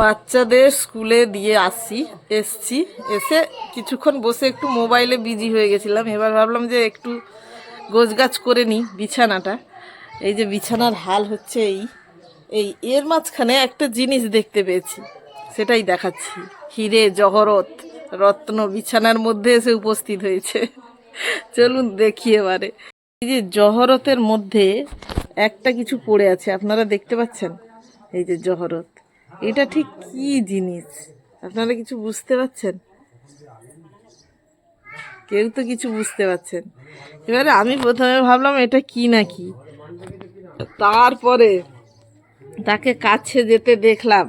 বাচ্চাদের স্কুলে দিয়ে আসছি এসছি। এসে কিছুক্ষণ বসে একটু মোবাইলে বিজি হয়ে গেছিলাম। এবার ভাবলাম যে একটু গোছগাছ করে নিই বিছানাটা। এই যে বিছানার হাল হচ্ছে এই এই, এর মাঝখানে একটা জিনিস দেখতে পেয়েছি, সেটাই দেখাচ্ছি। হিরে, জহরত, রত্ন বিছানার মধ্যে এসে উপস্থিত হয়েছে। চলুন দেখি এবারে। এই যে জহরতের মধ্যে একটা কিছু পড়ে আছে, আপনারা দেখতে পাচ্ছেন? এই যে জহরত। এটা ঠিক কি জিনিস? আপনারা কিছু বুঝতে পারছেন? কেউ তো কিছু বুঝতে পারছেন। এবারে আমি প্রথমে ভাবলাম এটা কি না কি তারপরে তাকে কাছে যেতে দেখলাম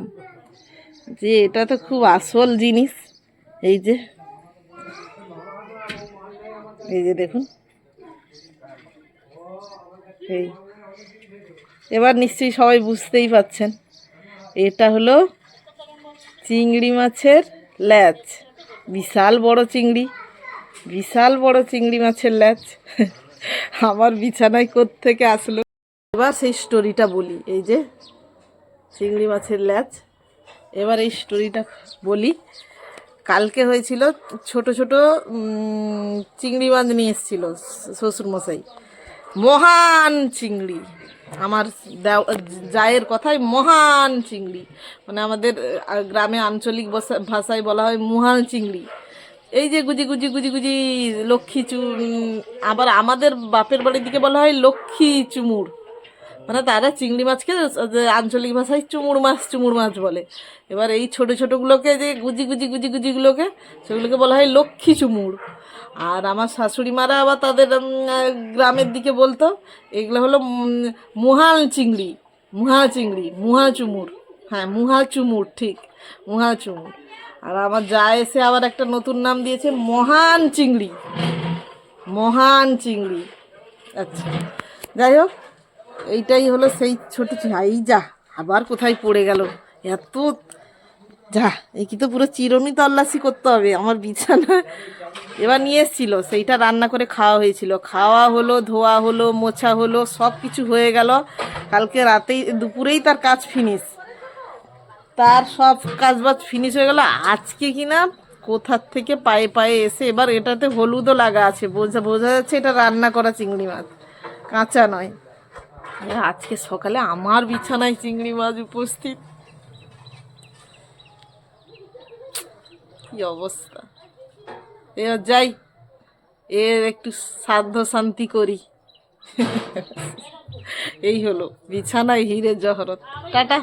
যে এটা তো খুব আসল জিনিস। এই যে এই যে দেখুন। এই, এবার নিশ্চয়ই সবাই বুঝতেই পাচ্ছেন এটা হলো চিংড়ি মাছের ল্যাচ। বিশাল বড় চিংড়ি। বিশাল বড় চিংড়ি মাছের ল্যাচ। আমার বিছানায় থেকে আসলো? এবার সেই স্টোরিটা বলি, এই যে চিংড়ি মাছের ল্যাচ। এবার এই স্টোরিটা বলি। কালকে হয়েছিল ছোট ছোট চিংড়ি মাছ নিয়ে এসেছিল শ্বশুরমশাই। মহান চিংড়ি। আমার জায়ের কথায় মহান চিংড়ি। মানে আমাদের গ্রামে আঞ্চলিক ভাষায় বলা হয় মহান চিংড়ি। এই যে গুজি গুজি গুজি গুজি লক্ষ্মী চু আবার আমাদের বাপের বাড়ির দিকে বলা হয় লক্ষ্মী চুমুর। মানে তারা চিংড়ি মাছকে আঞ্চলিক ভাষায় চুমুর মাছ চুমুর মাছ বলে। এবার এই ছোট ছোটোগুলোকে যে গুজি গুজি গুজি গুজিগুলোকে, সেগুলোকে বলা হয় লক্ষ্মী চুমুর। আর আমার শাশুড়ি মারা আবার তাদের গ্রামের দিকে বলতো, এগুলো হলো মুহাল চিংড়ি মুহা চিংড়ি, মুহা চুমুর। হ্যাঁ মুহা চুমুর, ঠিক, মুহা চুমুর। আর আমার যা এসে আবার একটা নতুন নাম দিয়েছে, মহান চিংড়ি মহান চিংড়ি। আচ্ছা যাই হোক। এইটাই হলো সেই ছোট এই যা, আবার কোথায় পড়ে গেল? এত যা এই কি তো পুরো চিরুনি তল্লাশি করতে হবে, আমার বিছানা এবার নিয়ে এসেছিল, সেইটা রান্না করে খাওয়া হয়েছিল। খাওয়া হলো, ধোয়া হলো, মোছা হলো, সব কিছু হয়ে গেল। কালকে রাতেই, দুপুরেই তার কাজ ফিনিশ তার সব কাজবাজ ফিনিশ হয়ে গেল। আজকে কিনা কোথার থেকে পায়ে পায়ে এসে এবার এটাতে হলুদও লাগা আছে। বোঝা বোঝা যাচ্ছে এটা রান্না করা চিংড়ি মাছ। কাঁচা নয়। আজকে সকালে আমার বিছানায় চিংড়ি মাছ উপস্থিত। কি অবস্থা? এবার যাই, এর একটু সাধ্য শান্তি করি। এই হলো, বিছানায় হিরে জহরত। টাটা।